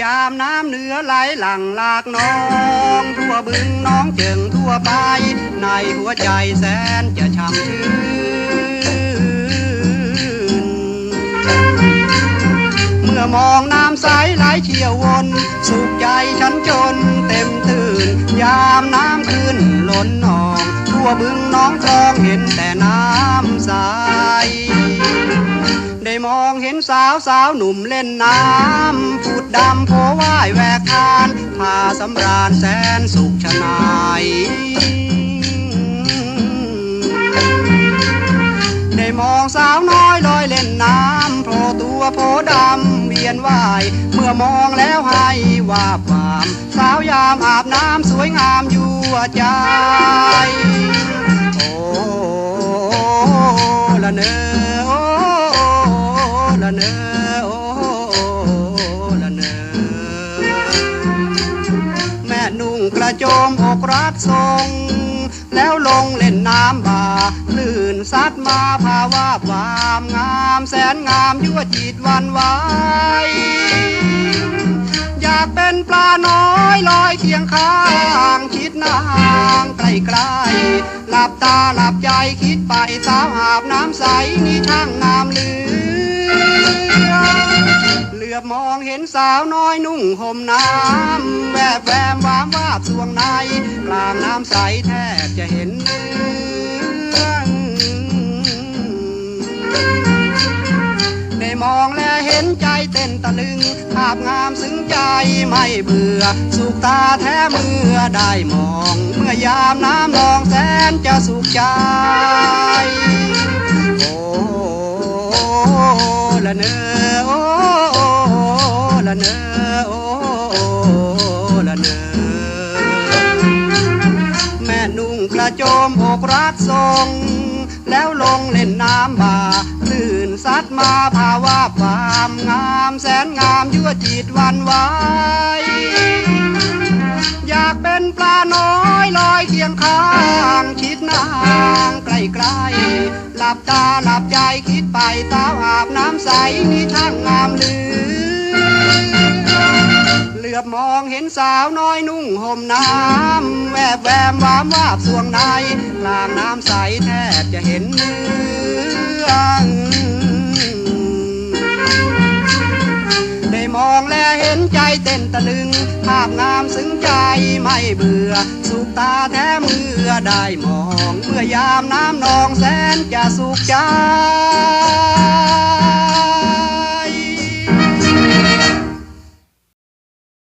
ยามน้ำเหนือไหลหลั่งหลากน้อง ทั่วบึงน้องเจิงทั่วไป ในหัวใจแสนจะช่ำชื่น เมื่อมองน้ำใสไหลเชี่ยววน สุขใจฉันจนเต็มตื่น ยามน้ำขึ้นล้นหนอง ทั่วบึงน้องคลองเห็นแต่น้ำใสได้มองเห็นสาวสาวหนุ่มเล่นน้ำ สำราญแสนสุขชนายได้มองสาวน้อยลอยเล่นน้ำโผล่ตัวโผดำเวียนว่าย เมื่อมองแล้วให้ว่าความ สาวยามอาบน้ำสวยงามอยู่ใจโอ้ละเนอโอ้ละเนอ รัดทรงแล้วลงเล่นน้ำบาลื่นซัดมาภาวะความงามแสนงามยั่วจิตวันไหวอยากเป็นปลาน้อยลอยเคียงข้างคิดนางใกล้ๆหลับตาหลับใจคิดไปสาวหาบน้ำใสนี่ช่างงามเหลือ ลือบมองเห็นสาวน้อยนุ่งห่มน้ำแวบแวมวามวาบสวงในกลางน้ำใสแทบจะเห็นเนื้อได้มองและเห็นใจเต้นตะลึง ภาพงามซึ้งใจไม่เบื่อ สุขตาแท้เมื่อได้มอง เมื่อยามน้ำนองแสนจะสุขใจ ละเนอโอ้ละเนอแม่นุ่งกระโจมอกรักทรงแล้วลงเล่นน้ำบาลื่นซัดมาภาวะความงามแสนงามยั่วจิตวันไหวอยากเป็นปลาน้อยลอยเคียงข้างชิดนางใกล้ๆหลับตาหลับใจคิดไปสาวอาบน้ำใสนี่ช่างงามเลือ อบมองเห็นสาวน้อยนุ่งห่มน้ำแวบแวมวามวาบสวงในกลางน้ำใสแทบจะเห็นเนื้องได้มองและเห็นใจเต้นตะลึง ภาพงามซึ้งใจไม่เบื่อ สุขตาแท้เมื่อได้มอง เมื่อยามน้ำนองแสนจะสุขใจ